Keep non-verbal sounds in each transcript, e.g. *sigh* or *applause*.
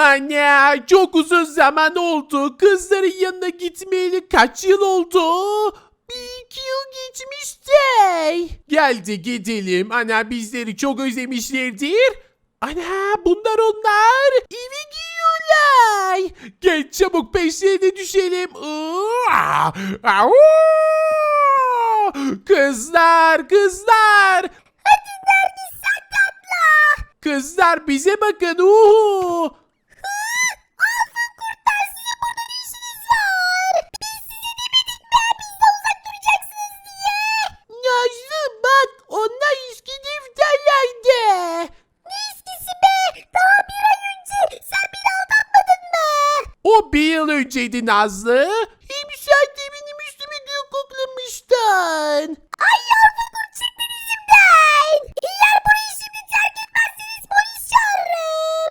Anne çok uzun zaman oldu. Kızların yanına gitmeyeli kaç yıl oldu? Bir iki yıl geçmişti. Geldi gidelim. Ana bizleri çok özlemişlerdir. Ana bunlar onlar. Eve giyiyorlar. Gel çabuk peşlerine düşelim. Kızlar kızlar. Kızlar bize bakın. Uhu. Bir yıl önceydi Nazlı. Sen de benim üstüme gül koklamıştın. Ay yavrum dur çıktı bizimden. Eğer burayı şimdi terk etmezseniz polis çağırırım.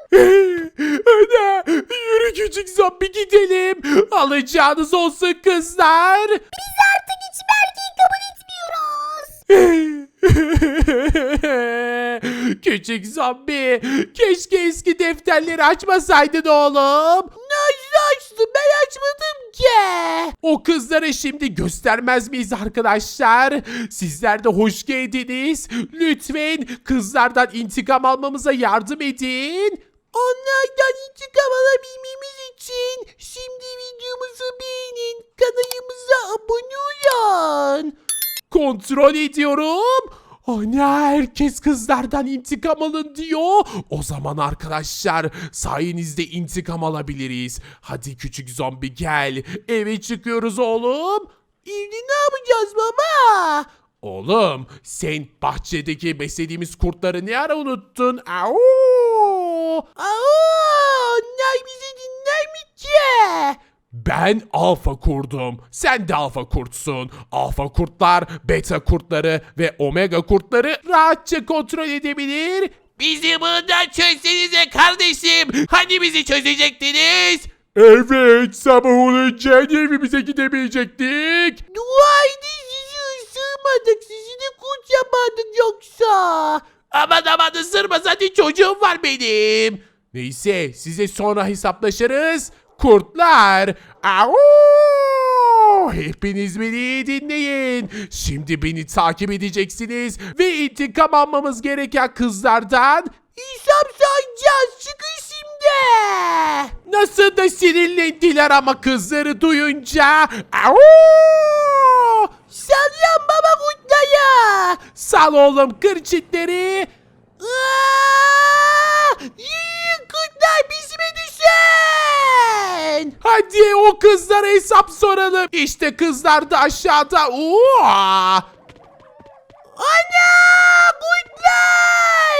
*laughs* Ana yürü küçük zombi gidelim. Alacağınız olsun kızlar. Biz artık hiçbir erkeği kabul etmiyoruz. *laughs* Küçük zombi. Keşke eski defterleri açmasaydın oğlum. Nasıl açtım ben açmadım ki. O kızlara şimdi göstermez miyiz arkadaşlar? Sizler de hoş geldiniz. Lütfen kızlardan intikam almamıza yardım edin. Onlardan intikam alabilmemiz için şimdi videomuzu beğenin, kanalımıza abone olun. Kontrol ediyorum. Ana herkes kızlardan intikam alın diyor. O zaman arkadaşlar sayenizde intikam alabiliriz. Hadi küçük zombi gel. Eve çıkıyoruz oğlum. Evde ne yapacağız baba? Oğlum sen bahçedeki beslediğimiz kurtları ne ara unuttun? Au! Au! Ben alfa kurdum. Sen de alfa kurtsun. Alfa kurtlar, beta kurtları ve omega kurtları rahatça kontrol edebilir. Bizi bundan çözsenize kardeşim. Hani bizi çözecektiniz? Evet, sabah olunca evimize gidemeyecektik. Dua edin sizi ısırmadık. Sizi de kurt yapmadık yoksa. Aman aman ısırma zaten çocuğum var benim. Neyse size sonra hesaplaşırız. Kurtlar. Au! Hepiniz beni iyi dinleyin. Şimdi beni takip edeceksiniz ve intikam almamız gereken kızlardan hesap sayacağız. Çıkın şimdi. Nasıl da sinirlendiler ama kızları duyunca. Au! Salyan baba kurtları. Sal oğlum kır çitleri. Aa! Yiyin kurtlar bizime düşen. Hadi o kızlara hesap soralım. İşte kızlar da aşağıda. Oo! Ana! Kurtlar!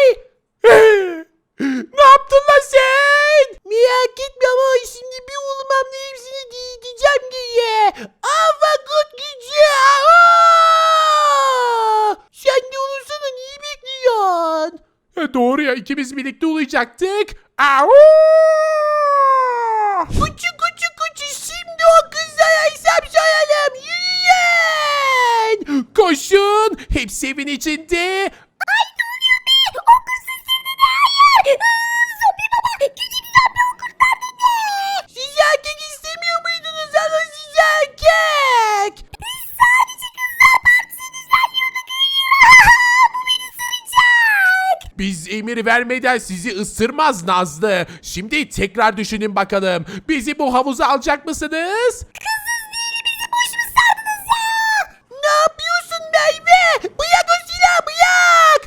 *laughs* ne yaptın lan sen? Merak etme ama şimdi bir olmamla hepsini diyeceğim diye. Ava kurt gücü! Aa! Sen de olursana neyi bekliyorsun? E, doğru ya ikimiz birlikte olacaktık. Au! Kuçu kuçu kuçu şimdi o kızlara hesap soralım. Yürüyün! Koşun! Hepsi evin içinde. Biz emir vermeden sizi ısırmaz Nazlı. Şimdi tekrar düşünün bakalım. Bizi bu havuza alacak mısınız? Ne yapıyorsun Merve? Bırak o silahı bırak.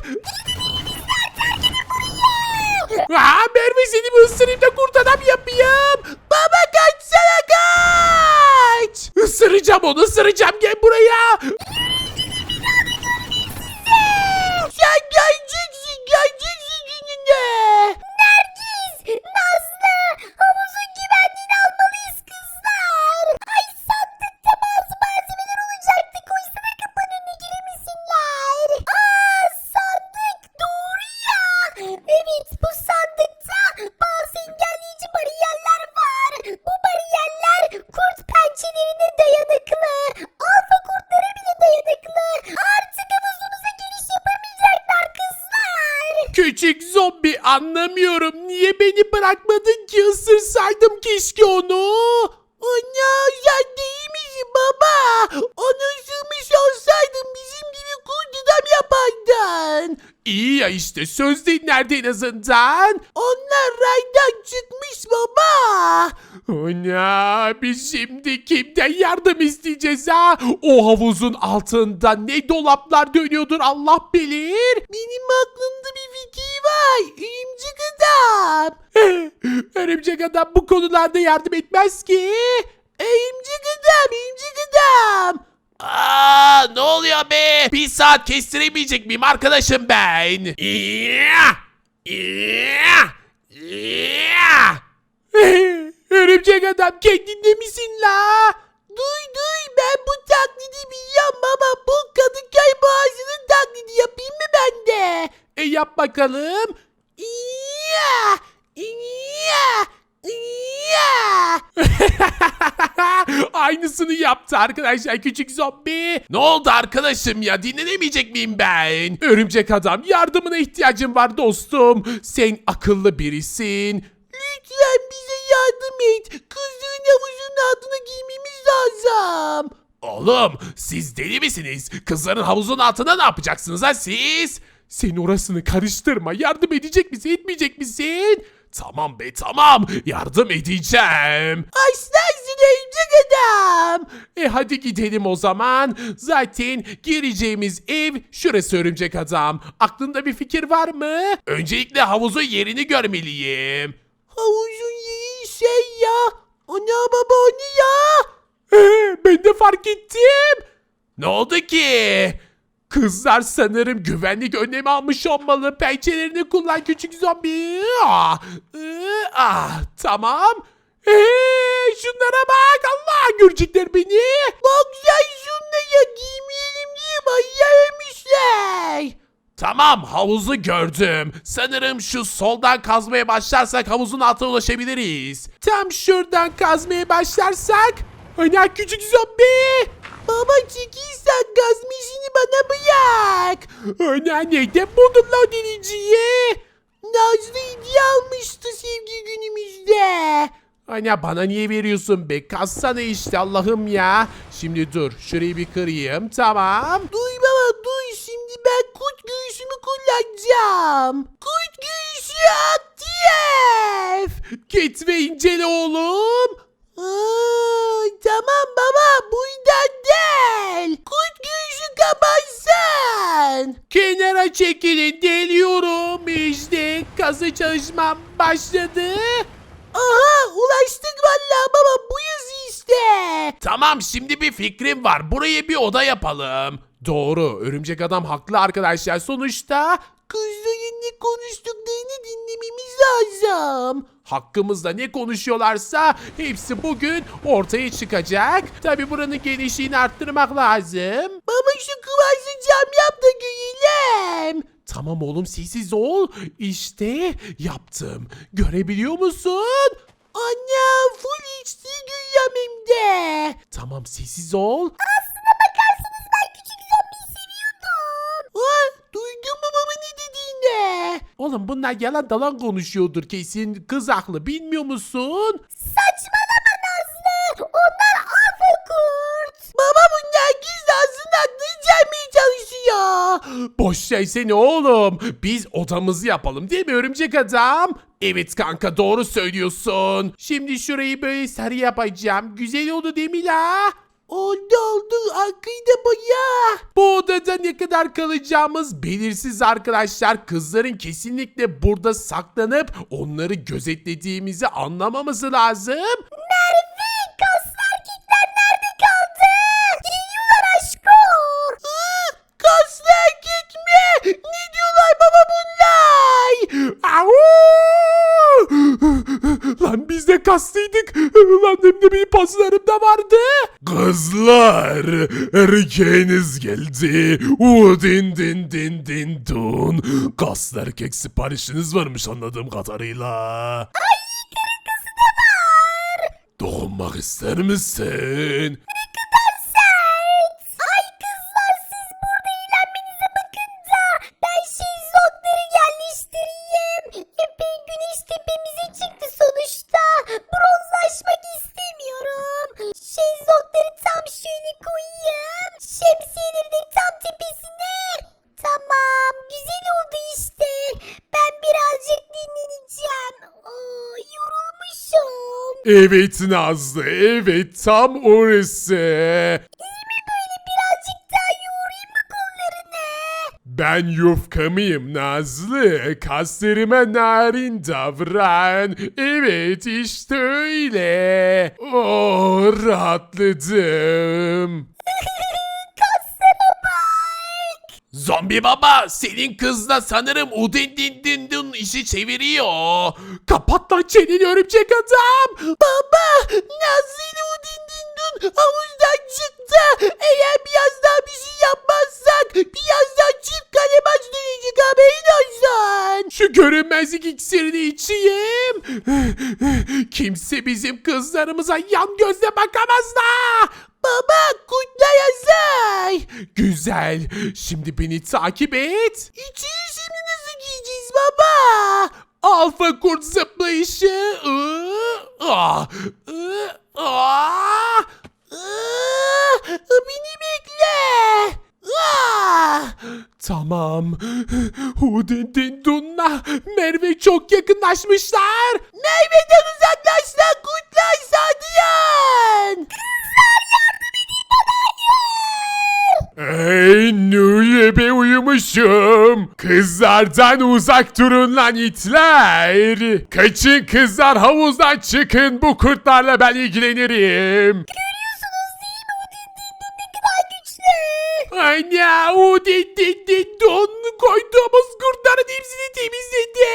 Aa, Merve seni bir ısırayım da kurt adam yapayım. Baba kaçsana kaç. Isıracağım onu ısıracağım gel buraya. Küçük zombi anlamıyorum. Niye beni bırakmadın ki ısırsaydım keşke onu. Ana sen değil misin baba? Onu ısırmış olsaydın bizim gibi yapardın. İyi ya işte söz dinlerdi en azından. Onlar raydan çıkmış baba. Ana biz şimdi kimden yardım isteyeceğiz ha? O havuzun altında ne dolaplar dönüyordur Allah bilir. Benim aklımda bir fikir var. Örümcek adam. *laughs* Örümcek adam bu konularda yardım etmez ki. Örümcek adam, örümcek adam. Aa, ne oluyor be? Bir saat kestiremeyecek miyim arkadaşım ben? İya! İya! İya! Örümcek adam kendinde misin la? Duy duy ben bu taklidi biliyorum baba. Bu Kadıköy Boğazı'nın taklidi yapayım mı ben de? E yap bakalım. Yaptı arkadaşlar küçük zombi. Ne oldu arkadaşım ya dinlenemeyecek miyim ben? Örümcek adam yardımına ihtiyacım var dostum. Sen akıllı birisin. Lütfen bize yardım et. Kızların havuzun altına girmemiz lazım. Oğlum siz deli misiniz? Kızların havuzun altında ne yapacaksınız ha siz? Sen orasını karıştırma. Yardım edecek misin etmeyecek misin? Tamam be tamam. Yardım edeceğim. Aslansın örümcek adam. E hadi gidelim o zaman. Zaten gireceğimiz ev şurası örümcek adam. Aklında bir fikir var mı? Öncelikle havuzun yerini görmeliyim. Havuzun yeri şey ya. Ana baba o ne ya? ben de fark ettim. Ne oldu ki? Kızlar sanırım güvenlik önlemi almış olmalı. Pençelerini kullan küçük zombi. Ah, ıı, ah, tamam. Ee, şunlara bak. Allah görecekler beni. Bak sen şunlara giymeyelim diye bayılmışlar. Tamam havuzu gördüm. Sanırım şu soldan kazmaya başlarsak havuzun altına ulaşabiliriz. Tam şuradan kazmaya başlarsak. Ana küçük zombi. Baba çekilsen gazma işini bana bırak. Ana neden buldun lan deniciyi? Nazlı hediye almıştı sevgi günümüzde. Ana bana niye veriyorsun be? Kassana işte Allah'ım ya. Şimdi dur şurayı bir kırayım tamam. Duy baba duy şimdi ben kurt göğsümü kullanacağım. Kurt göğsü aktif. Git ve incele oğlum. Aa, tamam baba buradan değil. Kurt göğsü kapansın. Kenara çekilin deliyorum işte. Kazı çalışmam başladı. Aha ulaştık vallahi baba bu yazı işte. Tamam şimdi bir fikrim var. Buraya bir oda yapalım. Doğru. Örümcek adam haklı arkadaşlar. Sonuçta kızların ne konuştuklarını dinlememiz lazım. Hakkımızda ne konuşuyorlarsa hepsi bugün ortaya çıkacak. Tabi buranın genişliğini arttırmak lazım. Baba şu kıvarsın cam yap da görelim. Tamam oğlum sessiz ol. İşte yaptım. Görebiliyor musun? Anne full görüyorum hem de. Tamam sessiz ol. Aslına bakarsanız ben küçük zombiyi seviyordum. Ha, duydun mu baba ne dediğini? Oğlum bunlar yalan dalan konuşuyordur kesin. Kız haklı bilmiyor musun? Saçmalama Nazlı. Onlar alfa kurt. Baba bunlar gizli aslında aklını çalmaya çalışıyor. Boş ver seni oğlum. Biz odamızı yapalım değil mi örümcek adam? Evet kanka doğru söylüyorsun. Şimdi şurayı böyle sarı yapacağım. Güzel oldu değil mi la? Oldu oldu arkayı da boya. Bu odada ne kadar kalacağımız belirsiz arkadaşlar. Kızların kesinlikle burada saklanıp onları gözetlediğimizi anlamaması lazım. Lan biz de kaslıydık. Lan hem de benim paslarım da vardı. Kızlar erkeğiniz geldi. U din din din din dun. Kaslı erkek siparişiniz varmış anladığım kadarıyla. Ay karınkası da var. Dokunmak ister misin? Evet Nazlı, evet tam orası. Birazcık daha yoğurayım mı kollarını? Ben yufka mıyım Nazlı? Kaslarıma narin davran. Evet işte öyle. Oh rahatladım. Zombi baba senin kızla sanırım udin din din din işi çeviriyor. Kapat lan çeneni örümcek adam. Baba Nazlı havuzdan çıktı. Eğer biraz daha bir şey yapmazsak birazdan çift kale maç dönecek haberin olsun. Şu görünmezlik iksirini içeyim. Kimse bizim kızlarımıza yan gözle bakamaz da. Baba kutla yazay. Güzel. Şimdi beni takip et. İçeri şimdi nasıl giyeceğiz baba? Alfa kurt zıplayışı. Iı, ah, ıı, ah. Aa, beni bekle. Aa, Tamam. Hudin din dunla Merve çok yakınlaşmışlar. Merve'den uzaklaş lan kutlar Sadiyan. Ey Nuri be uyumuşum. Kızlardan uzak durun lan itler. Kaçın kızlar havuzdan çıkın bu kurtlarla ben ilgilenirim. Anne o din din din don koyduğumuz kurtların hepsini temizledi.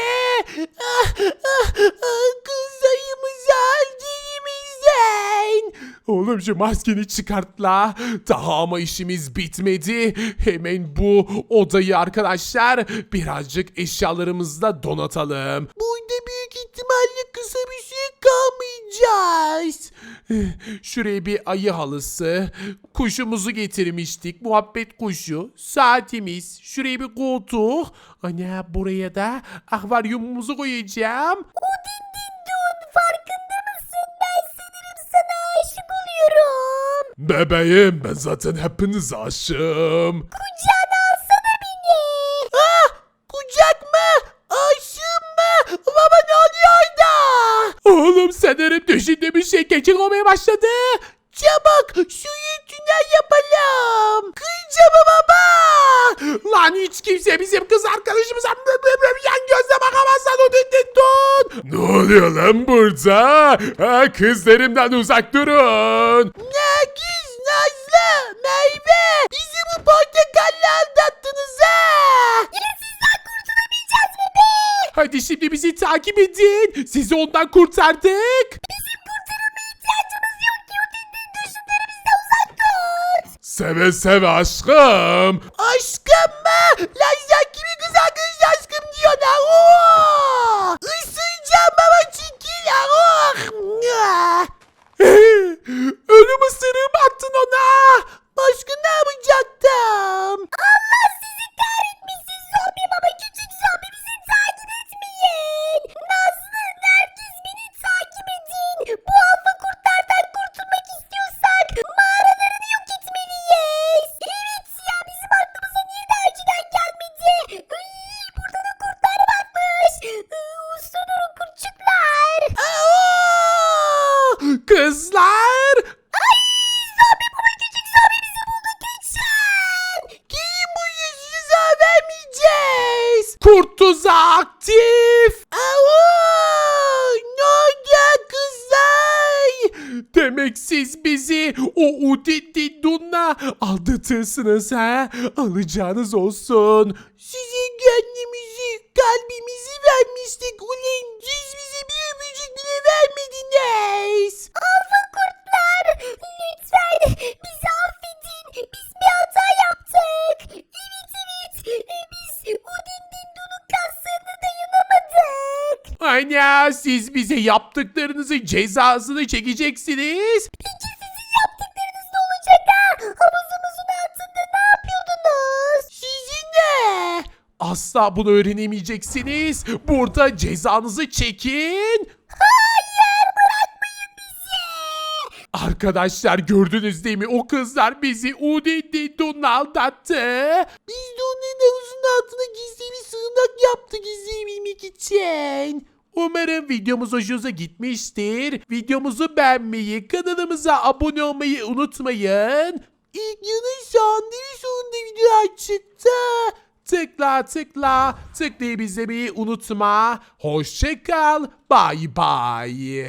Ah, ah, ah, kız sayımızı aldığımızdan. Oğlum şu maskeni çıkart la. Daha ama işimiz bitmedi. Hemen bu odayı arkadaşlar birazcık eşyalarımızla donatalım. Burada büyük ihtimalle kısa bir süre kalmayacağız. Şuraya bir ayı halısı, kuşumuzu getirmiştik, muhabbet kuşu, saatimiz, şuraya bir koltuk. Ana buraya da akvaryumumuzu koyacağım. Dun farkında mısın? Ben sanırım sana aşık oluyorum. Bebeğim ben zaten hepiniz aşığım. Kucağına alsana beni. Ah kucak mı? Aşığım mı? Baba ne oluyor orada? Oğlum sanırım düşündüğüm bir şey olmaya başladı. Çabuk suyu tünel yapalım. Kıyacağım baba. Lan hiç kimse bizim kız arkadaşımıza yan gözle bakamaz lan o din din don. Ne oluyor lan burada? Ha, kızlarımdan uzak durun. Hadi şimdi bizi takip edin. Sizi ondan kurtardık. İhtiyacımız yok ki o dindin dışınlarımızda uzak dur. Seve seve aşkım. Aşkım mı? Lan sen kimi kız arkadaş aşkım diyorsun ha? Oo! Isıracağım baba çekil ha. Oh! *laughs* Ölüm ısırığı attın ona? Aldatırsınız ha? Alacağınız olsun. Size gönlümüzü, kalbimizi vermiştik ulan. Siz bize bir öpücük bile vermediniz. Alfa kurtlar, lütfen bizi affedin. Biz bir hata yaptık. Evet evet, biz Udin Dindo'nun kaslarına dayanamadık. Ana siz bize yaptıklarınızın cezasını çekeceksiniz. Asla bunu öğrenemeyeceksiniz. Burada cezanızı çekin. Arkadaşlar gördünüz değil mi? O kızlar bizi Udin Dindo'nun aldattı. Biz de onların havuzun altına gizli bir sığınak yaptık izleyebilmek için. Umarım videomuz hoşunuza gitmiştir. Videomuzu beğenmeyi, kanalımıza abone olmayı unutmayın. İlk yanı sandviç sonunda video çıktı. Tıkla tıkla tıklayıp izlemeyi unutma. Hoşçakal. Bye bye.